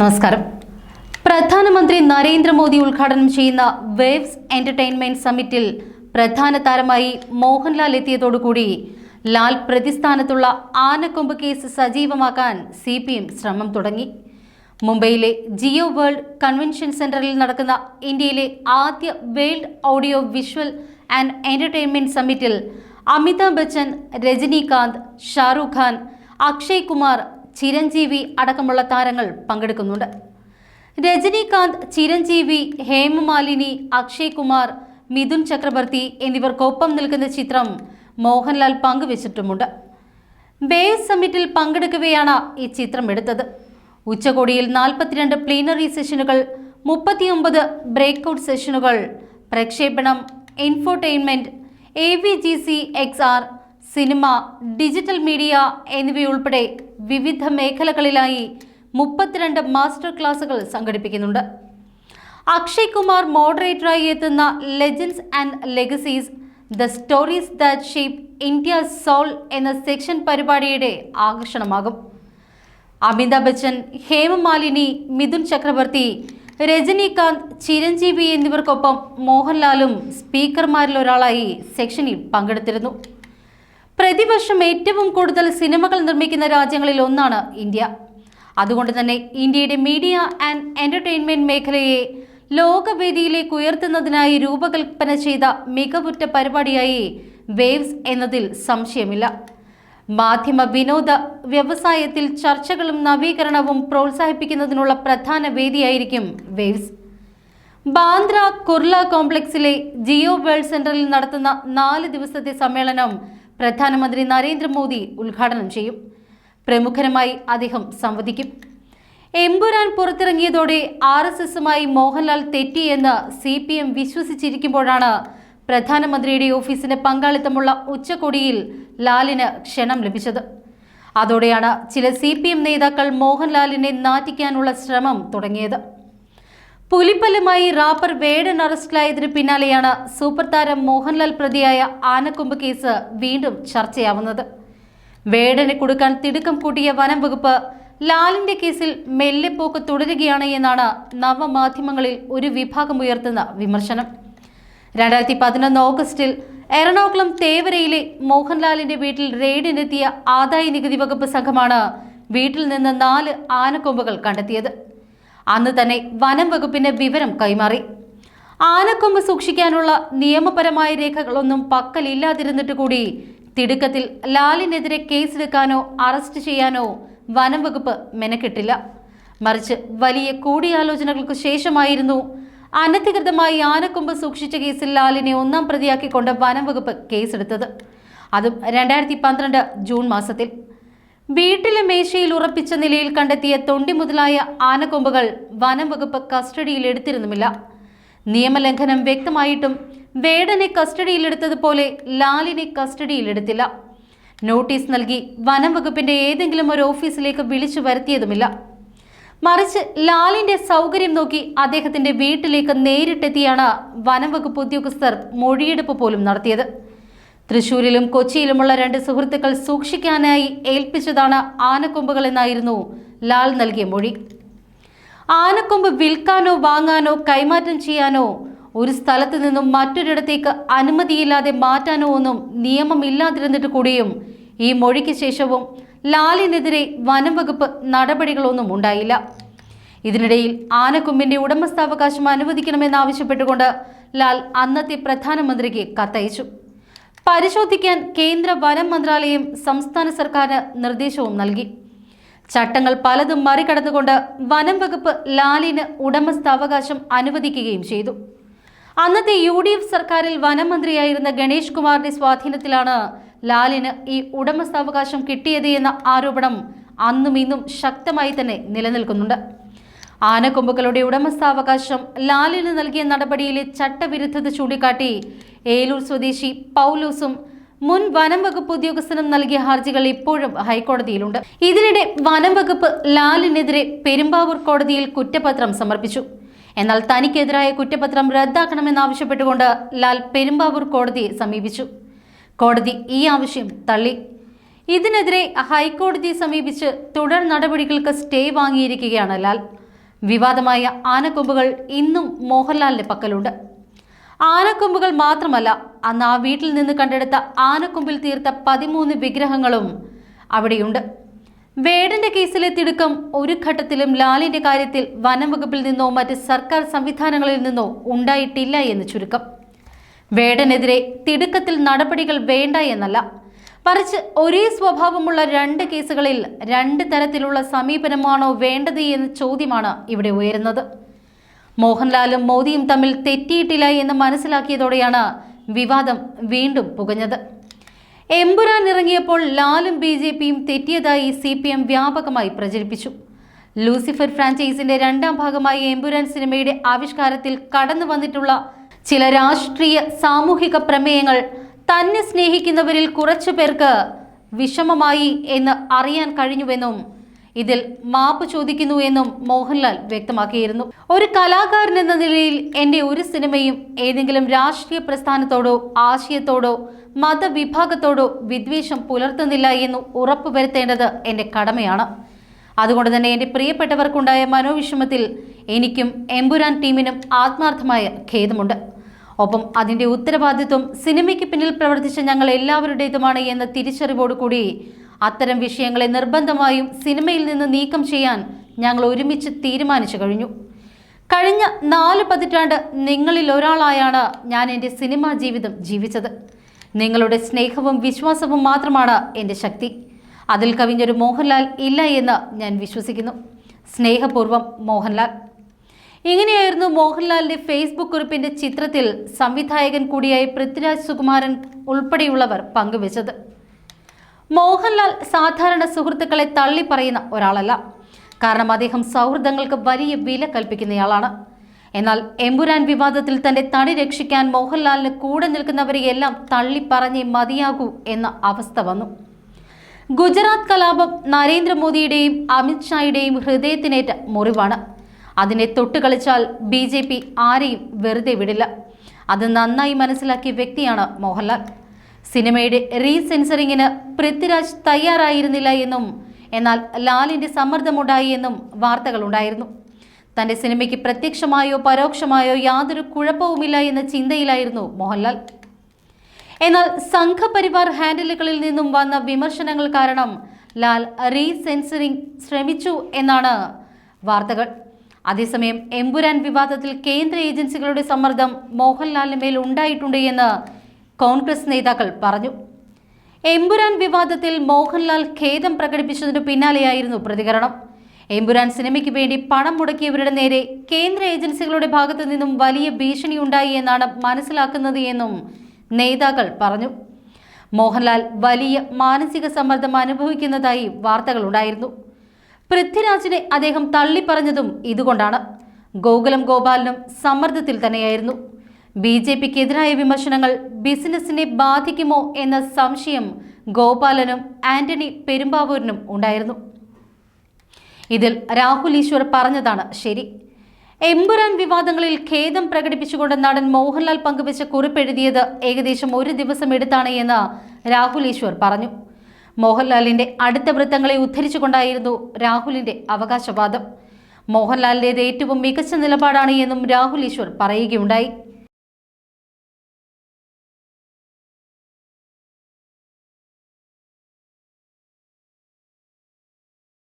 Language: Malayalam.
നമസ്കാരം. പ്രധാനമന്ത്രി നരേന്ദ്രമോദി ഉദ്ഘാടനം ചെയ്യുന്ന വേവ്സ് എന്റർടൈൻമെന്റ് സമ്മിറ്റിൽ പ്രധാന താരമായി മോഹൻലാൽ എത്തിയതോടുകൂടി ലാൽ പ്രതിസ്ഥാനത്തുള്ള ആനക്കൊമ്പ് കേസ് സജീവമാക്കാൻ സി പി എം ശ്രമം തുടങ്ങി. മുംബൈയിലെ ജിയോ വേൾഡ് കൺവെൻഷൻ സെന്ററിൽ നടക്കുന്ന ഇന്ത്യയിലെ ആദ്യ world audio visual and entertainment സമ്മിറ്റിൽ Amitabh Bachchan Rajinikanth Shahrukh Khan Akshay Kumar Chiranjeevi അടക്കമുള്ള താരങ്ങൾ പങ്കെടുക്കുന്നുണ്ട്. രജനീകാന്ത് ചിരഞ്ജീവി ഹേമമാലിനി അക്ഷയ് കുമാർ മിഥുൻ ചക്രവർത്തി എന്നിവർക്കൊപ്പം നിൽക്കുന്ന ചിത്രം മോഹൻലാൽ പങ്കുവച്ചിട്ടുമുണ്ട്. ബേ സമ്മിറ്റിൽ പങ്കെടുക്കവെയാണ് ഈ ചിത്രം എടുത്തത്. ഉച്ചകോടിയിൽ നാൽപ്പത്തിരണ്ട് പ്ലീനറി സെഷനുകൾ മുപ്പത്തിയൊമ്പത് ബ്രേക്ക്ഔട്ട് സെഷനുകൾ പ്രക്ഷേപണം infotainment A V G C X R cinema digital media എന്നിവയുൾപ്പെടെ വിവിധ മേഖലകളിലായി മുപ്പത്തിരണ്ട് മാസ്റ്റർ ക്ലാസുകൾ സംഘടിപ്പിക്കുന്നുണ്ട്. അക്ഷയ് കുമാർ മോഡറേറ്ററായി എത്തുന്ന legends and legacies the stories that shape India soul എന്ന സെക്ഷൻ പരിപാടിയുടെ ആകർഷണമാകും. അമിതാഭ് ബച്ചൻ ഹേമമാലിനി മിഥുൻ ചക്രവർത്തി രജനീകാന്ത് ചിരഞ്ജീവി എന്നിവർക്കൊപ്പം മോഹൻലാലും സ്പീക്കർമാരിൽ ഒരാളായി സെക്ഷനിൽ പങ്കെടുത്തിരുന്നു. പ്രതിവർഷം ഏറ്റവും കൂടുതൽ സിനിമകൾ നിർമ്മിക്കുന്ന രാജ്യങ്ങളിൽ ഒന്നാണ് ഇന്ത്യ. അതുകൊണ്ട് തന്നെ ഇന്ത്യയുടെ മീഡിയ ആൻഡ് എന്റർടൈൻമെന്റ് മേഖലയെ ലോകവേദിയിലേക്ക് ഉയർത്തുന്നതിനായി രൂപകൽപ്പന ചെയ്ത മികവുറ്റ പരിപാടിയായി വേവ്സ് എന്നതിൽ സംശയമില്ല. മാധ്യമ വിനോദ വ്യവസായത്തിൽ ചർച്ചകളും നവീകരണവും പ്രോത്സാഹിപ്പിക്കുന്നതിനുള്ള പ്രധാന വേദിയായിരിക്കും വേവ്സ്. ബാന്ദ്ര കുർല കോംപ്ലക്സിലെ ജിയോ വേൾഡ് സെന്ററിൽ നടത്തുന്ന നാല് ദിവസത്തെ സമ്മേളനം പ്രധാനമന്ത്രി നരേന്ദ്രമോദി ഉദ്ഘാടനം ചെയ്യും. പ്രമുഖരുമായി അദ്ദേഹം സംവദിക്കും. എമ്പുരാൻ പുറത്തിറങ്ങിയതോടെ ആർ എസ് എസുമായി മോഹൻലാൽ തെറ്റിയെന്ന് സി പി എം വിശ്വസിച്ചിരിക്കുമ്പോഴാണ് പ്രധാനമന്ത്രിയുടെ ഓഫീസിന് പങ്കാളിത്തമുള്ള ഉച്ചകോടിയിൽ ലാലിന് ക്ഷണം ലഭിച്ചത്. അതോടെയാണ് ചില സി നേതാക്കൾ മോഹൻലാലിനെ നാറ്റിക്കാനുള്ള ശ്രമം തുടങ്ങിയത്. പുലിപ്പല്ലുമായി റാപ്പർ വേടൻ അറസ്റ്റിലായതിനു പിന്നാലെയാണ് സൂപ്പർ താരം മോഹൻലാൽ പ്രതിയായ ആനക്കൊമ്പ് കേസ് വീണ്ടും ചർച്ചയാവുന്നത്. വേടനെ കൊടുക്കാൻ തിടുക്കം കൂട്ടിയ വനം വകുപ്പ് ലാലിന്റെ കേസിൽ മെല്ലെപ്പോക്ക് തുടരുകയാണ് എന്നാണ് നവമാധ്യമങ്ങളിൽ ഒരു വിഭാഗം ഉയർത്തുന്ന വിമർശനം. രണ്ടായിരത്തി പതിനൊന്ന് ഓഗസ്റ്റിൽ എറണാകുളം തേവരയിലെ മോഹൻലാലിന്റെ വീട്ടിൽ റെയ്ഡിനെത്തിയ ആദായ നികുതി വകുപ്പ് സംഘമാണ് വീട്ടിൽ നിന്ന് നാല് ആനക്കൊമ്പുകൾ കണ്ടെത്തിയത്. അന്ന് തന്നെ വനം വകുപ്പിന് വിവരം കൈമാറി. ആനക്കൊമ്പ് സൂക്ഷിക്കാനുള്ള നിയമപരമായ രേഖകളൊന്നും പക്കലില്ലാതിരുന്നിട്ട് കൂടി തിടുക്കത്തിൽ ലാലിനെതിരെ കേസെടുക്കാനോ അറസ്റ്റ് ചെയ്യാനോ വനം വകുപ്പ് മെനക്കെട്ടില്ല. മറിച്ച് വലിയ കൂടിയാലോചനകൾക്ക് ശേഷമായിരുന്നു അനധികൃതമായി ആനക്കൊമ്പ് സൂക്ഷിച്ച കേസിൽ ലാലിനെ ഒന്നാം പ്രതിയാക്കിക്കൊണ്ട് വനം വകുപ്പ് കേസെടുത്തത്. അതും രണ്ടായിരത്തി പന്ത്രണ്ട് ജൂൺ മാസത്തിൽ. വീട്ടിലെ മേശയിൽ ഉറപ്പിച്ച നിലയിൽ കണ്ടെത്തിയ തൊണ്ടി മുതലായ ആനക്കൊമ്പുകൾ വനം വകുപ്പ് കസ്റ്റഡിയിൽ എടുത്തിരുന്നുമില്ല. നിയമലംഘനം വ്യക്തമായിട്ടും വേടനെ കസ്റ്റഡിയിലെടുത്തതുപോലെ ലാലിനെ കസ്റ്റഡിയിലെടുത്തില്ല നോട്ടീസ് നൽകി വനം വകുപ്പിന്റെ ഏതെങ്കിലും ഒരു ഓഫീസിലേക്ക് വിളിച്ചു വരുത്തിയതുമില്ല. മറിച്ച് ലാലിന്റെ സൗകര്യം നോക്കി അദ്ദേഹത്തിന്റെ വീട്ടിലേക്ക് നേരിട്ടെത്തിയാണ് വനം വകുപ്പ് ഉദ്യോഗസ്ഥർ മൊഴിയെടുപ്പ് പോലും നടത്തിയത്. തൃശൂരിലും കൊച്ചിയിലുമുള്ള രണ്ട് സുഹൃത്തുക്കൾ സൂക്ഷിക്കാനായി ഏൽപ്പിച്ചതാണ് ആനക്കൊമ്പുകൾ എന്നായിരുന്നു ലാൽ നൽകിയ മൊഴി. ആനക്കൊമ്പ് വിൽക്കാനോ വാങ്ങാനോ കൈമാറ്റം ചെയ്യാനോ ഒരു സ്ഥലത്ത് നിന്നും മറ്റൊരിടത്തേക്ക് അനുമതിയില്ലാതെ മാറ്റാനോ ഒന്നും നിയമമില്ലാതിരുന്നിട്ട് കൂടിയും ഈ മൊഴിക്ക് ശേഷവും ലാലിനെതിരെ വനം വകുപ്പ് നടപടികളൊന്നും ഉണ്ടായില്ല. ഇതിനിടയിൽ ആനക്കൊമ്പിന്റെ ഉടമസ്ഥാവകാശം അനുവദിക്കണമെന്നാവശ്യപ്പെട്ടുകൊണ്ട് ലാൽ അന്നത്തെ പ്രധാനമന്ത്രിക്ക് കത്തയച്ചു. പരിശോധിക്കാൻ കേന്ദ്ര വനം മന്ത്രാലയം സംസ്ഥാന സർക്കാരിന് നിർദ്ദേശവും നൽകി. ചട്ടങ്ങൾ പലതും മറികടന്നുകൊണ്ട് വനം വകുപ്പ് ലാലിന് ഉടമസ്ഥാവകാശം അനുവദിക്കുകയും ചെയ്തു. അന്നത്തെ യു ഡി എഫ് സർക്കാരിൽ വനം മന്ത്രിയായിരുന്ന ഗണേഷ് കുമാറിന്റെ സ്വാധീനത്തിലാണ് ലാലിന് ഈ ഉടമസ്ഥാവകാശം കിട്ടിയത് എന്ന ആരോപണം അന്നും ഇന്നും ശക്തമായി തന്നെ നിലനിൽക്കുന്നുണ്ട്. ആനക്കൊമ്പുകളുടെ ഉടമസ്ഥാവകാശം ലാലിന് നൽകിയ നടപടിയിലെ ചട്ടവിരുദ്ധത ചൂണ്ടിക്കാട്ടി ഏലൂർ സ്വദേശി പൗലോസും മുൻ വനം വകുപ്പ് ഉദ്യോഗസ്ഥനും നൽകിയ ഹർജികൾ ഇപ്പോഴും ഹൈക്കോടതിയിലുണ്ട്. ഇതിനിടെ വനം വകുപ്പ് ലാലിനെതിരെ പെരുമ്പാവൂർ കോടതിയിൽ കുറ്റപത്രം സമർപ്പിച്ചു. എന്നാൽ തനിക്കെതിരായ കുറ്റപത്രം റദ്ദാക്കണമെന്നാവശ്യപ്പെട്ടുകൊണ്ട് ലാൽ പെരുമ്പാവൂർ കോടതിയെ സമീപിച്ചു. കോടതി ഈ ആവശ്യം തള്ളി. ഇതിനെതിരെ ഹൈക്കോടതിയെ സമീപിച്ച് തുടർ നടപടികൾക്ക് സ്റ്റേ വാങ്ങിയിരിക്കുകയാണ് ലാൽ. വിവാദമായ ആനക്കൊമ്പുകൾ ഇന്നും മോഹൻലാലിന്റെ പക്കലുണ്ട്. ആനക്കൊമ്പുകൾ മാത്രമല്ല അന്ന് ആ വീട്ടിൽ നിന്ന് കണ്ടെടുത്ത ആനക്കൊമ്പിൽ തീർത്ത പതിമൂന്ന് വിഗ്രഹങ്ങളും അവിടെയുണ്ട്. വേടന്റെ കേസിലെ തിടുക്കം ഒരു ഘട്ടത്തിലും ലാലിന്റെ കാര്യത്തിൽ വനംവകുപ്പിൽ നിന്നോ മറ്റ് സർക്കാർ സംവിധാനങ്ങളിൽ നിന്നോ ഉണ്ടായിട്ടില്ല എന്ന് ചുരുക്കം. വേടനെതിരെ തിടുക്കത്തിൽ നടപടികൾ വേണ്ട എന്നല്ല. മറിച്ച് ഒരേ സ്വഭാവമുള്ള രണ്ട് കേസുകളിൽ രണ്ട് തരത്തിലുള്ള സമീപനമാണോ വേണ്ടത് എന്ന ചോദ്യമാണ് ഇവിടെ ഉയരുന്നത്. മോഹൻലാലും മോദിയും തമ്മിൽ തെറ്റിയിട്ടില്ല എന്ന് മനസ്സിലാക്കിയതോടെയാണ് വിവാദം വീണ്ടും പുകഞ്ഞത്. എമ്പുരാൻ ഇറങ്ങിയപ്പോൾ ലാലും ബി ജെ പിയും തെറ്റിയതായി സി പി എം വ്യാപകമായി പ്രചരിപ്പിച്ചു. ലൂസിഫർ ഫ്രാഞ്ചൈസിന്റെ രണ്ടാം ഭാഗമായി എമ്പുരാൻ സിനിമയുടെ ആവിഷ്കാരത്തിൽ കടന്നു വന്നിട്ടുള്ള ചില രാഷ്ട്രീയ സാമൂഹിക പ്രമേയങ്ങൾ തന്നെ സ്നേഹിക്കുന്നവരിൽ കുറച്ചു പേർക്ക് വിഷമമായി എന്ന് അറിയാൻ കഴിഞ്ഞുവെന്നും ഇതിൽ മാപ്പ് ചോദിക്കുന്നു എന്നും മോഹൻലാൽ വ്യക്തമാക്കിയിരുന്നു. ഒരു കലാകാരൻ എന്ന നിലയിൽ എന്റെ ഒരു സിനിമയും ഏതെങ്കിലും രാഷ്ട്രീയ പ്രസ്ഥാനത്തോടോ ആശയത്തോടോ മതവിഭാഗത്തോടോ വിദ്വേഷം പുലർത്തുന്നില്ല എന്ന് ഉറപ്പുവരുത്തേണ്ടത് എന്റെ കടമയാണ്. അതുകൊണ്ട് തന്നെ എന്റെ പ്രിയപ്പെട്ടവർക്കുണ്ടായ മനോവിഷമത്തിൽ എനിക്കും എമ്പുരാൻ ടീമിനും ആത്മാർത്ഥമായ ഖേദമുണ്ട്. ഒപ്പം അതിന്റെ ഉത്തരവാദിത്വം സിനിമയ്ക്ക് പിന്നിൽ പ്രവർത്തിച്ച ഞങ്ങൾ എല്ലാവരുടേതുമാണ് എന്ന തിരിച്ചറിവോടുകൂടി അത്തരം വിഷയങ്ങളെ നിർബന്ധമായും സിനിമയിൽ നിന്ന് നീക്കം ചെയ്യാൻ ഞങ്ങൾ ഒരുമിച്ച് തീരുമാനിച്ചു കഴിഞ്ഞു. കഴിഞ്ഞ നാല് പതിറ്റാണ്ട് നിങ്ങളിൽ ഒരാളായാണ് ഞാൻ എന്റെ സിനിമാ ജീവിതം ജീവിച്ചത്. നിങ്ങളുടെ സ്നേഹവും വിശ്വാസവും മാത്രമാണ് എന്റെ ശക്തി. അതിൽ കവിഞ്ഞൊരു മോഹൻലാൽ ഇല്ല എന്ന് ഞാൻ വിശ്വസിക്കുന്നു. സ്നേഹപൂർവം മോഹൻലാൽ. ഇങ്ങനെയായിരുന്നു മോഹൻലാലിന്റെ ഫേസ്ബുക്ക് കുറിപ്പിന്റെ ചിത്രത്തിൽ സംവിധായകൻ കൂടിയായ പൃഥ്വിരാജ് സുകുമാരൻ ഉൾപ്പെടെയുള്ളവർ പങ്കുവച്ചത്. മോഹൻലാൽ സാധാരണ സുഹൃത്തുക്കളെ തള്ളി പറയുന്ന ഒരാളല്ല. കാരണം അദ്ദേഹം സൗഹൃദങ്ങൾക്ക് വലിയ വില കൽപ്പിക്കുന്നയാളാണ്. എന്നാൽ എമ്പുരാൻ വിവാദത്തിൽ തന്റെ തടി രക്ഷിക്കാൻ മോഹൻലാലിന് കൂടെ നിൽക്കുന്നവരെയെല്ലാം തള്ളിപ്പറഞ്ഞേ മതിയാകൂ എന്ന അവസ്ഥ വന്നു. ഗുജറാത്ത് കലാപം നരേന്ദ്രമോദിയുടെയും അമിത്ഷായുടെയും ഹൃദയത്തിനേറ്റ മുറിവാണ്. അതിനെ തൊട്ടുകളിച്ചാൽ ബി ജെ പി ആരെയും വെറുതെ വിടില്ല. അത് നന്നായി മനസ്സിലാക്കിയ വ്യക്തിയാണ് മോഹൻലാൽ. സിനിമയുടെ റീസെൻസറിങ്ങിന് പൃഥ്വിരാജ് തയ്യാറായിരുന്നില്ല എന്നും എന്നാൽ ലാലിന്റെ സമ്മർദ്ദമുണ്ടായി എന്നും വാർത്തകളുണ്ടായിരുന്നു. തന്റെ സിനിമയ്ക്ക് പ്രത്യക്ഷമായോ പരോക്ഷമായോ യാതൊരു കുഴപ്പവുമില്ല എന്ന ചിന്തയിലായിരുന്നു മോഹൻലാൽ. എന്നാൽ സംഘപരിവാർ ഹാൻഡിലുകളിൽ നിന്നും വന്ന വിമർശനങ്ങൾ കാരണം ലാൽ റീസെൻസറിംഗ് ശ്രമിച്ചു എന്നാണ് വാർത്തകൾ. അതേസമയം എമ്പുരാൻ വിവാദത്തിൽ കേന്ദ്ര ഏജൻസികളുടെ സമ്മർദ്ദം മോഹൻലാലിന് മേൽ ഉണ്ടായിട്ടുണ്ട് എന്ന് കോൺഗ്രസ് നേതാക്കൾ പറഞ്ഞു. എമ്പുരാൻ വിവാദത്തിൽ മോഹൻലാൽ ഖേദം പ്രകടിപ്പിച്ചതിനു പിന്നാലെയായിരുന്നു പ്രതികരണം. എമ്പുരാൻ സിനിമയ്ക്ക് വേണ്ടി പണം മുടക്കിയവരുടെ നേരെ കേന്ദ്ര ഏജൻസികളുടെ ഭാഗത്തു നിന്നും വലിയ ഭീഷണി ഉണ്ടായി എന്നാണ് മനസ്സിലാക്കുന്നത് എന്നും നേതാക്കൾ പറഞ്ഞു. മോഹൻലാൽ വലിയ മാനസിക സമ്മർദ്ദം അനുഭവിക്കുന്നതായി വാർത്തകളുണ്ടായിരുന്നു പൃഥ്വിരാജിനെ അദ്ദേഹം തള്ളിപ്പറഞ്ഞതും ഇതുകൊണ്ടാണ്. ഗോകുലം ഗോപാലനും സമ്മർദ്ദത്തിൽ തന്നെയായിരുന്നു. ബി ജെ പിക്കെതിരായ വിമർശനങ്ങൾ ബിസിനസിനെ ബാധിക്കുമോ എന്ന സംശയം ഗോപാലനും ആന്റണി പെരുമ്പാവൂരിനും ഉണ്ടായിരുന്നു. ഇതിൽ രാഹുൽ ഈശ്വർ പറഞ്ഞതാണ് ശരി. എമ്പുരാൻ വിവാദങ്ങളിൽ ഖേദം പ്രകടിപ്പിച്ചുകൊണ്ട് നടൻ മോഹൻലാൽ പങ്കുവച്ച കുറിപ്പെഴുതിയത് ഏകദേശം ഒരു ദിവസം എടുത്താണ് എന്ന് രാഹുൽ ഈശ്വർ പറഞ്ഞു. മോഹൻലാലിന്റെ അടുത്ത വൃത്തങ്ങളെ ഉദ്ധരിച്ചുകൊണ്ടായിരുന്നു രാഹുലിന്റെ അവകാശവാദം. മോഹൻലാലിന്റേത് ഏറ്റവും മികച്ച നിലപാടാണ് എന്നും രാഹുൽ ഈശ്വർ പറയുകയുണ്ടായി.